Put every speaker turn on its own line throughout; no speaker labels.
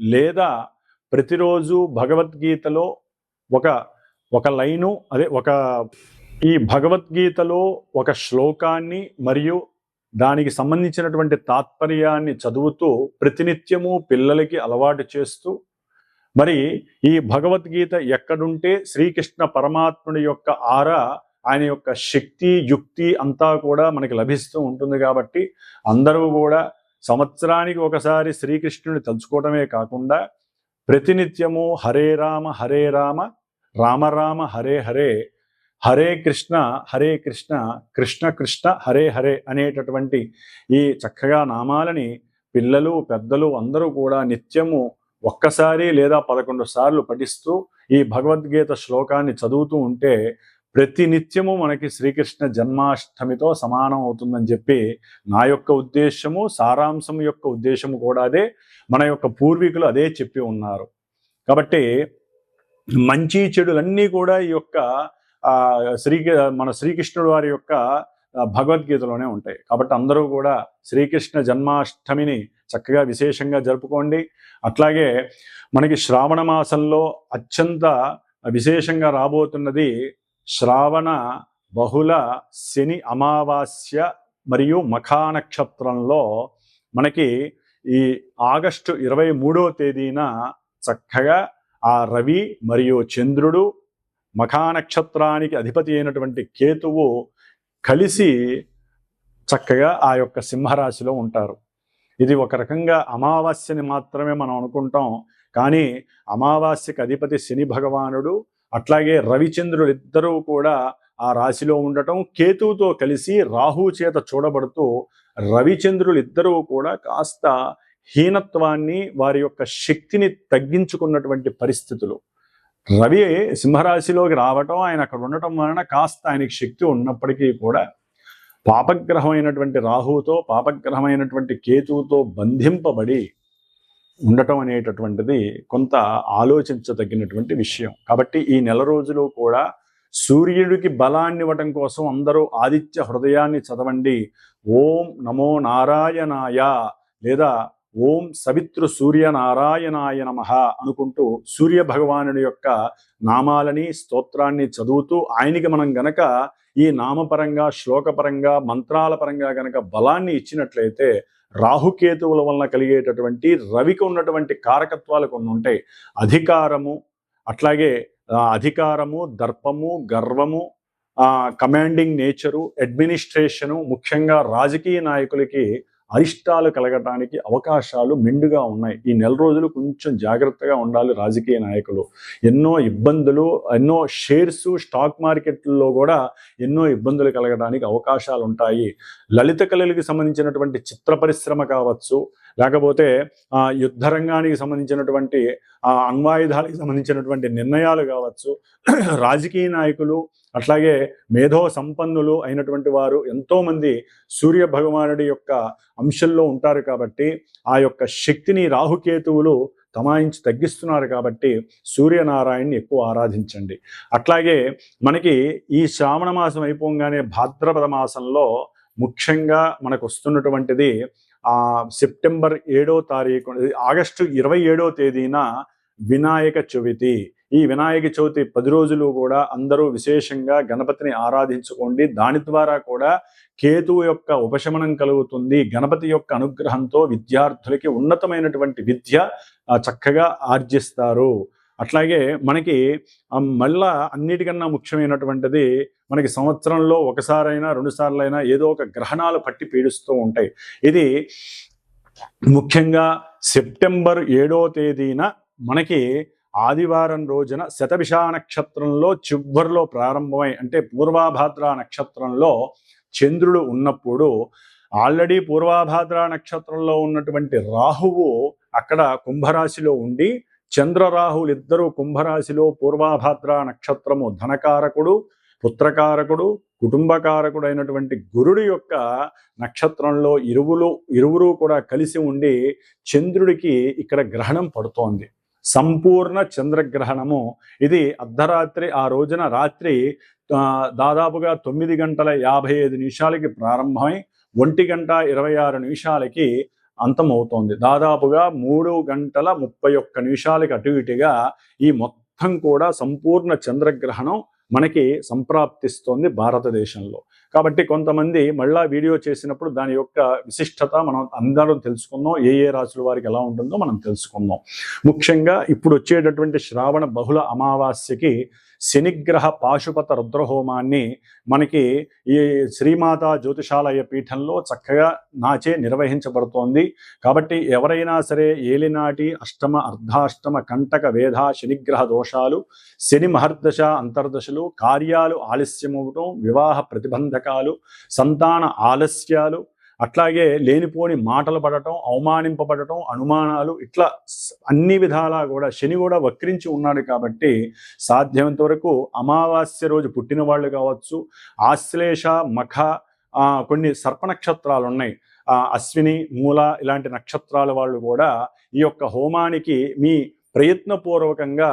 లేదా ప్రతిరోజు భగవద్గీతలో ఒక ఒక లైను అదే ఒక ఈ భగవద్గీతలో ఒక శ్లోకాన్ని మరియు దానికి సంబంధించినటువంటి తాత్పర్యాన్ని చదువుతూ ప్రతినిత్యము పిల్లలకి అలవాటు చేస్తూ మరి ఈ భగవద్గీత ఎక్కడుంటే శ్రీకృష్ణ పరమాత్ముడి యొక్క ఆరా ఆయన యొక్క శక్తి యుక్తి అంతా కూడా మనకి లభిస్తూ ఉంటుంది కాబట్టి అందరూ కూడా సంవత్సరానికి ఒకసారి శ్రీకృష్ణుని తలుచుకోవటమే కాకుండా ప్రతినిత్యము హరే రామ హరే రామ రామ రామ హరే హరే హరే కృష్ణ హరే కృష్ణ కృష్ణ కృష్ణ హరే హరే అనేటటువంటి ఈ చక్కగా నామాలని పిల్లలు పెద్దలు అందరూ కూడా నిత్యము ఒక్కసారి లేదా పదకొండు సార్లు పఠిస్తూ ఈ భగవద్గీత శ్లోకాన్ని చదువుతూ ఉంటే ప్రతి నిత్యము మనకి శ్రీకృష్ణ జన్మాష్టమితో సమానం అవుతుందని చెప్పి నా యొక్క ఉద్దేశము సారాంశం యొక్క ఉద్దేశము కూడా అదే. మన యొక్క పూర్వీకులు అదే చెప్పి ఉన్నారు. కాబట్టి మంచి చెడులన్నీ కూడా ఈ యొక్క శ్రీ మన శ్రీకృష్ణుడు వారి యొక్క భగవద్గీతలోనే ఉంటాయి. కాబట్టి అందరూ కూడా శ్రీకృష్ణ జన్మాష్టమిని చక్కగా విశేషంగా జరుపుకోండి. అట్లాగే మనకి శ్రావణ మాసంలో అత్యంత విశేషంగా రాబోతున్నది శ్రావణ బహుళ శని అమావాస్య మరియు మఖా నక్షత్రంలో మనకి ఈ ఆగస్టు ఇరవై మూడో తేదీన చక్కగా ఆ రవి మరియు చంద్రుడు మఖా నక్షత్రానికి అధిపతి అయినటువంటి కేతువు కలిసి చక్కగా ఆ యొక్క సింహరాశిలో ఉంటారు. ఇది ఒక రకంగా అమావాస్యని మాత్రమే మనం అనుకుంటాం. కానీ అమావాస్యకి అధిపతి శని భగవానుడు అట్లాగే రవిచంద్రులు ఇద్దరూ కూడా ఆ రాశిలో ఉండటం కేతువుతో కలిసి రాహు చేత చూడబడుతూ రవిచంద్రులు ఇద్దరూ కూడా కాస్త హీనత్వాన్ని వారి యొక్క శక్తిని తగ్గించుకున్నటువంటి పరిస్థితులు. రవి సింహరాశిలోకి రావటం ఆయన అక్కడ ఉండటం వలన కాస్త ఆయనకి శక్తి ఉన్నప్పటికీ కూడా పాపగ్రహమైనటువంటి రాహువుతో పాపగ్రహమైనటువంటి కేతువుతో బంధింపబడి ఉండటం అనేటటువంటిది కొంత ఆలోచించదగినటువంటి విషయం. కాబట్టి ఈ నెల రోజులు కూడా సూర్యుడికి బలాన్ని ఇవ్వటం కోసం అందరూ ఆదిత్య హృదయాన్ని చదవండి. ఓం నమో నారాయణాయ లేదా ఓం సవిత్రు సూర్య నారాయణాయ నమ అనుకుంటూ సూర్య భగవానుడి యొక్క నామాలని స్తోత్రాన్ని చదువుతూ ఆయనకి మనం గనక ఈ నామపరంగా శ్లోకపరంగా మంత్రాల పరంగా గనక బలాన్ని ఇచ్చినట్లయితే రాహుకేతువుల వలన కలిగేటటువంటి రవికి ఉన్నటువంటి కారకత్వాలు కొన్ని ఉంటాయి. అధికారము అట్లాగే అధికారము దర్పము గర్వము కమాండింగ్ నేచరు అడ్మినిస్ట్రేషను ముఖ్యంగా రాజకీయ నాయకులకి అరిష్టాలు కలగటానికి అవకాశాలు మెండుగా ఉన్నాయి. ఈ నెల రోజులు కొంచెం జాగ్రత్తగా ఉండాలి రాజకీయ నాయకులు. ఎన్నో ఇబ్బందులు ఎన్నో షేర్స్ స్టాక్ మార్కెట్లో కూడా ఎన్నో ఇబ్బందులు కలగడానికి అవకాశాలు ఉంటాయి లలిత కళలకు సంబంధించినటువంటి చిత్ర పరిశ్రమ కావచ్చు లేకపోతే ఆ, యుద్ధ రంగానికి సంబంధించినటువంటి ఆ, అణ్వాయుధాలకు సంబంధించినటువంటి నిర్ణయాలు కావచ్చు రాజకీయ నాయకులు అట్లాగే మేధో సంపన్నులు అయినటువంటి వారు ఎంతోమంది సూర్య భగవానుడి యొక్క అంశంలో ఉంటారు కాబట్టి ఆ యొక్క శక్తిని రాహుకేతువులు తమాయించి తగ్గిస్తున్నారు కాబట్టి సూర్యనారాయణని ఎక్కువ ఆరాధించండి. అట్లాగే మనకి ఈ శ్రావణ మాసం అయిపోగానే భాద్రపద మాసంలో ముఖ్యంగా మనకు వస్తున్నటువంటిది సెప్టెంబర్ ఏడో తారీఖు ఆగస్టు ఇరవై ఏడో తేదీన వినాయక చవితి. ఈ వినాయక చవితి పది రోజులు కూడా అందరూ విశేషంగా గణపతిని ఆరాధించుకోండి. దాని ద్వారా కూడా కేతువు యొక్క ఉపశమనం కలుగుతుంది. గణపతి యొక్క అనుగ్రహంతో విద్యార్థులకి ఉన్నతమైనటువంటి విద్య చక్కగా ఆర్జిస్తారు. అట్లాగే మనకి మళ్ళా అన్నిటికన్నా ముఖ్యమైనటువంటిది మనకి సంవత్సరంలో ఒకసారైనా రెండు సార్లైనా ఏదో ఒక గ్రహణాలు పట్టి పీడిస్తూ ఉంటాయి. ఇది ముఖ్యంగా సెప్టెంబర్ ఏడో తేదీన మనకి ఆదివారం రోజున శతభిష నక్షత్రంలో చివరిలో ప్రారంభమై అంటే పూర్వాభాద్ర నక్షత్రంలో చంద్రుడు ఉన్నప్పుడు ఆల్రెడీ పూర్వాభాద్ర నక్షత్రంలో ఉన్నటువంటి రాహువు అక్కడ కుంభరాశిలో ఉండి చంద్రరాహులు ఇద్దరు కుంభరాశిలో పూర్వాభాద్ర నక్షత్రము ధనకారకుడు పుత్రకారకుడు కుటుంబకారకుడు అయినటువంటి గురుడు యొక్క నక్షత్రంలో ఇరువులు ఇరువురు కూడా కలిసి ఉండి చంద్రుడికి ఇక్కడ గ్రహణం పడుతోంది. సంపూర్ణ చంద్రగ్రహణము. ఇది అర్ధరాత్రి ఆ రోజున రాత్రి దాదాపుగా తొమ్మిది గంటల యాభై ఐదు నిమిషాలకి ప్రారంభమై ఒంటి గంట ఇరవై ఆరు నిమిషాలకి అంతమవుతోంది. దాదాపుగా మూడు గంటల ముప్పై ఒక్క నిమిషాలకి అటు ఇటుగా ఈ మొత్తం కూడా సంపూర్ణ చంద్రగ్రహణం మనకి సంప్రాప్తిస్తోంది భారతదేశంలో. కాబట్టి కొంతమంది మళ్ళా వీడియో చేసినప్పుడు దాని యొక్క విశిష్టత మనం అందరం తెలుసుకుందాం ఏ ఏ రాశుల వారికి ఎలా ఉంటుందో మనం తెలుసుకుందాం ముఖ్యంగా ఇప్పుడు వచ్చేటటువంటి శ్రావణ బహుళ అమావాస్యకి శనిగ్రహ పాశుపత రుద్రహోమాన్ని మనకి ఈ శ్రీమాత జ్యోతిషాలయ పీఠంలో చక్కగా నాచే నిర్వహించబడుతోంది. కాబట్టి ఎవరైనా సరే ఏలినాటి అష్టమ అర్ధాష్టమ కంటక వేధ శనిగ్రహ దోషాలు శని మహర్దశ అంతర్దశలు కార్యాలు ఆలస్యమవటం వివాహ ప్రతిబంధక ప్రతిబంధకాలు సంతాన ఆలస్యాలు అట్లాగే లేనిపోని మాటలు పడటం అవమానింపబడటం అనుమానాలు ఇట్లా అన్ని విధాలా కూడా శని కూడా వక్రించి ఉన్నాడు కాబట్టి సాధ్యమైనంత వరకు అమావాస్య రోజు పుట్టిన వాళ్ళు కావచ్చు ఆశ్లేష మఖ కొన్ని సర్ప నక్షత్రాలు ఉన్నాయి. ఆ, అశ్విని మూల ఇలాంటి నక్షత్రాల వాళ్ళు కూడా ఈ యొక్క హోమానికి మీ ప్రయత్నపూర్వకంగా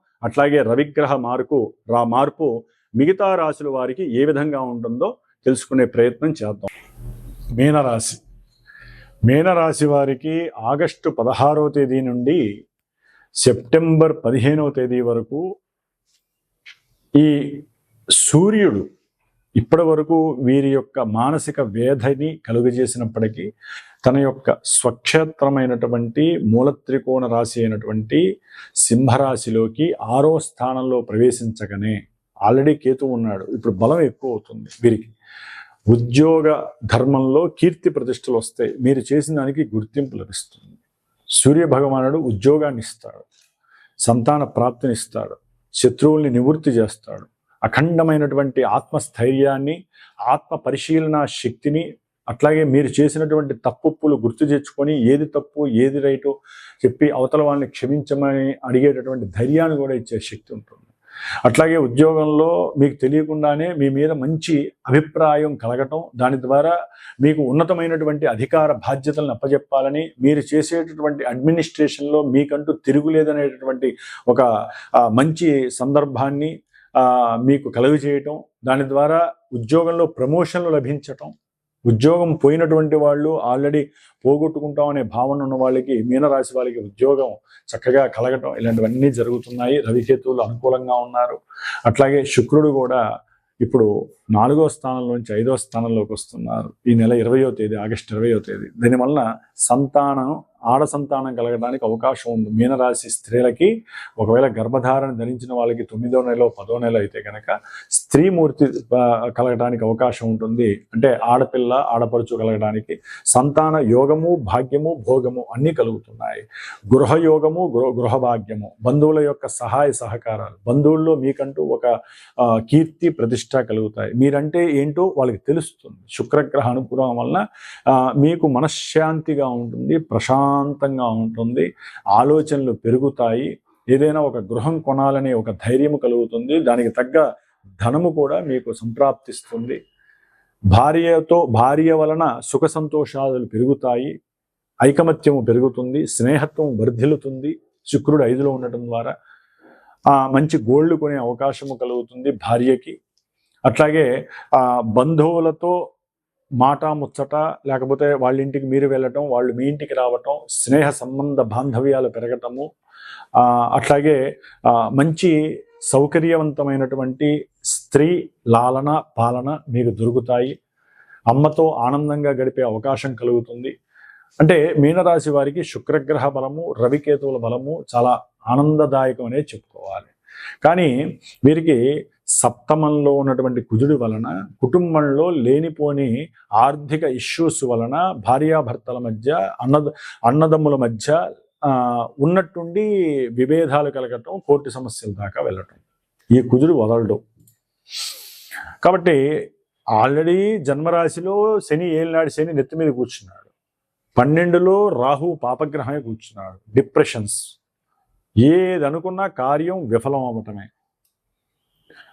అట్లాగే రవిగ్రహ మార్పు రా మార్పు మిగతా రాశుల వారికి ఏ విధంగా ఉంటుందో తెలుసుకునే ప్రయత్నం చేద్దాం. మీనరాశి. మీనరాశి వారికి ఆగస్టు పదహారవ తేదీ నుండి సెప్టెంబర్ పదిహేనవ తేదీ వరకు ఈ సూర్యుడు ఇప్పటి వరకు వీరి యొక్క మానసిక వేధని కలుగజేసినప్పటికీ తన యొక్క స్వక్షేత్రమైనటువంటి మూలత్రికోణ రాశి అయినటువంటి సింహరాశిలోకి ఆరో స్థానంలో ప్రవేశించగానే ఆల్రెడీ కేతు ఉన్నాడు. ఇప్పుడు బలం ఎక్కువ అవుతుంది వీరికి. ఉద్యోగ ధర్మంలో కీర్తి ప్రతిష్టలు వస్తాయి. మీరు చేసిన దానికి గుర్తింపు లభిస్తుంది. సూర్య భగవానుడు ఉద్యోగాన్ని ఇస్తాడు. సంతాన ప్రాప్తిని ఇస్తాడు. శత్రువుల్ని నివృత్తి చేస్తాడు. అఖండమైనటువంటి ఆత్మస్థైర్యాన్ని ఆత్మ పరిశీలన శక్తిని అట్లాగే మీరు చేసినటువంటి తప్పులు గుర్తు తెచ్చుకొని ఏది తప్పు ఏది రైటు చెప్పి అవతల వాళ్ళని క్షమించమని అడిగేటటువంటి ధైర్యాన్ని కూడా ఇచ్చే శక్తి ఉంటుంది. అట్లాగే ఉద్యోగంలో మీకు తెలియకుండానే మీ మీద మంచి అభిప్రాయం కలగటం దాని ద్వారా మీకు ఉన్నతమైనటువంటి అధికార బాధ్యతలను అప్పజెప్పాలని మీరు చేసేటటువంటి అడ్మినిస్ట్రేషన్లో మీకంటూ తిరుగులేదనేటటువంటి ఒక మంచి సందర్భాన్ని మీకు కలుగు చేయటం దాని ద్వారా ఉద్యోగంలో ప్రమోషన్లు లభించటం ఉద్యోగం పోయినటువంటి వాళ్ళు ఆల్రెడీ పోగొట్టుకుంటాం అనే భావన ఉన్న వాళ్ళకి మీనరాశి వాళ్ళకి ఉద్యోగం చక్కగా కలగటం ఇలాంటివన్నీ జరుగుతున్నాయి. రవికేతువులు అనుకూలంగా ఉన్నారు. అట్లాగే శుక్రుడు కూడా ఇప్పుడు నాలుగో స్థానంలోంచి ఐదో స్థానంలోకి వస్తున్నారు. ఈ నెల ఇరవయో తేదీ ఆగస్టు ఇరవయో తేదీ. దీనివల్ల సంతానం ఆడ సంతానం కలగడానికి అవకాశం ఉంది. మీనరాశి స్త్రీలకి ఒకవేళ గర్భధారణ ధరించిన వాళ్ళకి తొమ్మిదో నెల పదో నెల అయితే కనుక స్త్రీమూర్తి కలగడానికి అవకాశం ఉంటుంది. అంటే ఆడపిల్ల ఆడపడుచు కలగడానికి సంతాన యోగము భాగ్యము భోగము అన్నీ కలుగుతున్నాయి. గృహయోగము గృహ గృహభాగ్యము బంధువుల యొక్క సహాయ సహకారాలు బంధువుల్లో మీకంటూ ఒక కీర్తి ప్రతిష్ట కలుగుతాయి. మీరంటే ఏంటో వాళ్ళకి తెలుస్తుంది. శుక్రగ్రహ అనుగ్రహం వలన మీకు మనశ్శాంతిగా ఉంటుంది ప్రశాంతంగా ఉంటుంది ఆలోచనలు పెరుగుతాయి. ఏదైనా ఒక గృహం కొనాలనే ఒక ధైర్యం కలుగుతుంది. దానికి తగ్గ ధనము కూడా మీకు సంప్రాప్తిస్తుంది. భార్యతో భార్య వలన సుఖ సంతోషాలు పెరుగుతాయి. ఐకమత్యము పెరుగుతుంది. స్నేహత్వం వర్ధిల్లుతుంది. శుక్రుడు ఐదులో ఉండటం ద్వారా ఆ మంచి గోల్డ్ కొనే అవకాశము కలుగుతుంది భార్యకి. అట్లాగే ఆ బంధువులతో మాట ముచ్చట లేకపోతే వాళ్ళ ఇంటికి మీరు వెళ్ళటం వాళ్ళు మీ ఇంటికి రావటం స్నేహ సంబంధ బాంధవ్యాలు పెరగటము అట్లాగే మంచి సౌకర్యవంతమైనటువంటి స్త్రీ లాలన పాలన మీకు దొరుకుతాయి. అమ్మతో ఆనందంగా గడిపే అవకాశం కలుగుతుంది. అంటే మీనరాశి వారికి శుక్రగ్రహ బలము రవికేతువుల బలము చాలా ఆనందదాయకం అనే చెప్పుకోవాలి. కానీ వీరికి సప్తమంలో ఉన్నటువంటి కుజుడి వలన కుటుంబంలో లేనిపోని ఆర్థిక ఇష్యూస్ వలన భార్యాభర్తల మధ్య అన్నద అన్నదమ్ముల మధ్య ఉన్నట్టుండి విభేదాలు కలగటం కోర్టు సమస్యల దాకా వెళ్ళటం. ఈ కుజుడు వదలడు. కాబట్టి ఆల్రెడీ జన్మరాశిలో శని ఏలినాడు శని నెత్తి మీద కూర్చున్నాడు. పన్నెండులో రాహు పాపగ్రహమే కూర్చున్నాడు. డిప్రెషన్స్. ఏది కార్యం విఫలం అవ్వటమే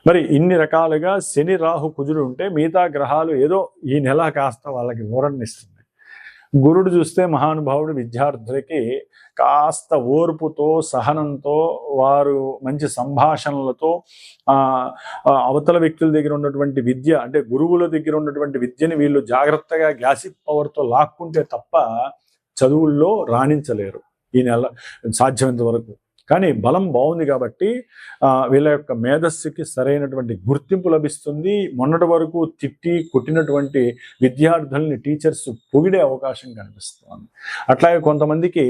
మరి ఇన్ని రకాలుగా శని రాహు కుజుడు ఉంటే మిగతా గ్రహాలు ఏదో ఈ నెల కాస్త వాళ్ళకి ఊరణిస్తుంది గురుడు చూస్తే మహానుభావుడు విద్యార్థులకి కాస్త ఓర్పుతో సహనంతో వారు మంచి సంభాషణలతో అవతల వ్యక్తుల దగ్గర ఉన్నటువంటి విద్య అంటే గురువుల దగ్గర ఉన్నటువంటి విద్యని వీళ్ళు జాగ్రత్తగా గ్యాసిప్ పవర్తో లాక్కుంటే తప్ప చదువుల్లో రాణించలేరు. ఈ నెల సాధ్యమైనంత వరకు. కానీ బలం బాగుంది కాబట్టి వీళ్ళ యొక్క మేధస్సుకి సరైనటువంటి గుర్తింపు లభిస్తుంది. మొన్నటి వరకు తిట్టి కొట్టినటువంటి విద్యార్థుల్ని టీచర్స్ పొగిడే అవకాశం కనిపిస్తుంది. అట్లాగే కొంతమందికి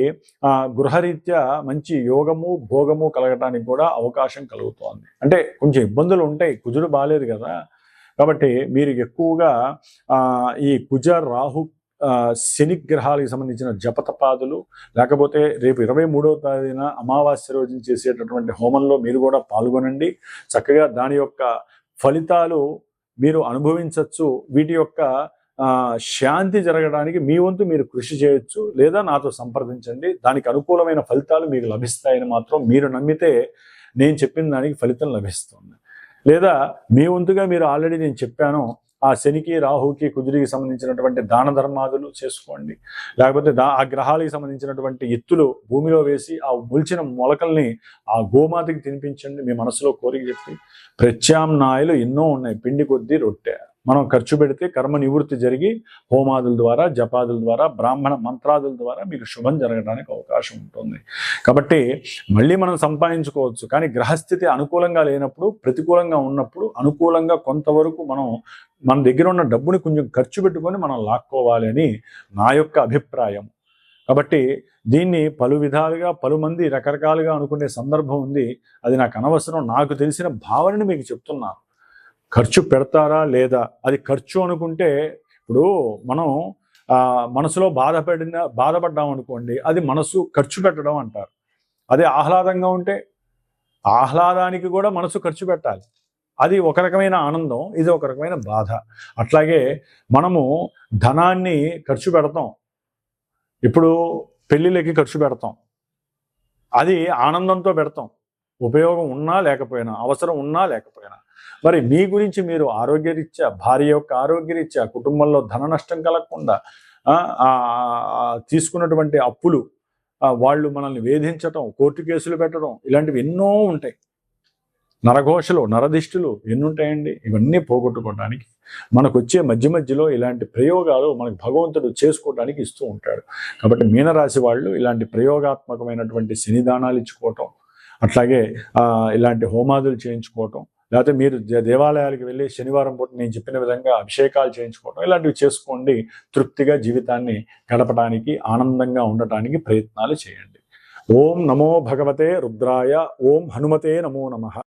గృహరీత్యా మంచి యోగము భోగము కలగటానికి కూడా అవకాశం కలుగుతోంది. అంటే కొంచెం ఇబ్బందులు ఉంటాయి. కుజుడు బాగాలేదు కదా. కాబట్టి మీరు ఎక్కువగా ఈ కుజ రాహు శనిగ్రహాలకు శని గ్రహాలకు సంబంధించిన జపతపాదులు లేకపోతే రేపు ఇరవై మూడవ తేదీన అమావాస్య రోజున చేసేటటువంటి హోమంలో మీరు కూడా పాల్గొనండి. చక్కగా దాని యొక్క ఫలితాలు మీరు అనుభవించవచ్చు వీటి యొక్క శాంతి జరగడానికి మీ వంతు మీరు కృషి చేయొచ్చు లేదా నాతో సంప్రదించండి. దానికి అనుకూలమైన ఫలితాలు మీకు లభిస్తాయని మాత్రం మీరు నమ్మితే నేను చెప్పిన దానికి ఫలితం లభిస్తుంది. లేదా మీ వంతుగా మీరు ఆల్రెడీ నేను చెప్పాను ఆ శనికి రాహుకి కుజుడికి సంబంధించినటువంటి దాన ధర్మాదులు చేసుకోండి. లేకపోతే దా ఆ గ్రహాలకి సంబంధించినటువంటి ఎత్తులు భూమిలో వేసి ఆ మొలిచిన మొలకల్ని ఆ గోమాతకి తినిపించండి మీ మనసులో కోరిక చెప్పి ప్రత్యామ్నాయాలు ఎన్నో ఉన్నాయి. పిండి కొద్దీ రొట్టె. మనం ఖర్చు పెడితే కర్మ నివృత్తి జరిగి హోమాదుల ద్వారా జపాదుల ద్వారా బ్రాహ్మణ మంత్రాదుల ద్వారా మీకు శుభం జరగడానికి అవకాశం ఉంటుంది. కాబట్టి మళ్ళీ మనం సంపాదించుకోవచ్చు. కానీ గ్రహస్థితి అనుకూలంగా లేనప్పుడు ప్రతికూలంగా ఉన్నప్పుడు అనుకూలంగా కొంతవరకు మనం మన దగ్గర ఉన్న డబ్బుని కొంచెం ఖర్చు పెట్టుకొని మనం లాక్కోవాలి అని నా యొక్క అభిప్రాయం. కాబట్టి దీన్ని పలు విధాలుగా పలుమంది రకరకాలుగా అనుకునే సందర్భం ఉంది. అది నాకు అనవసరం. నాకు తెలిసిన భావనని మీకు చెప్తున్నాను. ఖర్చు పెడతారా లేదా? అది ఖర్చు అనుకుంటే ఇప్పుడు మనం మనసులో బాధపడిన బాధపడ్డాం అనుకోండి అది మనసు ఖర్చు పెట్టడం అంటారు. అదే ఆహ్లాదంగా ఉంటే ఆహ్లాదానికి కూడా మనసు ఖర్చు పెట్టాలి. అది ఒక రకమైన ఆనందం ఇది ఒక రకమైన బాధ. అట్లాగే మనము ధనాన్ని ఖర్చు పెడతాం. ఇప్పుడు పెళ్ళిళ్ళకి ఖర్చు పెడతాం. అది ఆనందంతో పెడతాం. ఉపయోగం ఉన్నా లేకపోయినా అవసరం ఉన్నా లేకపోయినా. మరి మీ గురించి మీరు ఆరోగ్యరీత్యా భార్య యొక్క ఆరోగ్యరీత్యా కుటుంబంలో ధన నష్టం కలగకుండా ఆ, ఆ, తీసుకున్నటువంటి అప్పులు వాళ్ళు మనల్ని వేధించటం కోర్టు కేసులు పెట్టడం ఇలాంటివి ఎన్నో ఉంటాయి. నరఘోషలు నరదిష్టులు ఎన్నుంటాయండి ఇవన్నీ పోగొట్టుకోవడానికి మనకు వచ్చే మధ్య మధ్యలో ఇలాంటి ప్రయోగాలు మనకు భగవంతుడు చేసుకోవడానికి ఇస్తూ ఉంటాడు. కాబట్టి మీనరాశి వాళ్ళు ఇలాంటి ప్రయోగాత్మకమైనటువంటి శనిదానాలు ఇచ్చుకోవటం అట్లాగే ఆ, ఇలాంటి హోమాదులు చేయించుకోవటం లేకపోతే మీరు దేవాలయాలకు వెళ్ళి శనివారం పూట నేను చెప్పిన విధంగా అభిషేకాలు చేయించుకోవడం ఇలాంటివి చేసుకోండి. తృప్తిగా జీవితాన్ని గడపడానికి ఆనందంగా ఉండటానికి ప్రయత్నాలు చేయండి. ఓం నమో భగవతే రుద్రాయ ఓం హనుమతే నమో నమః.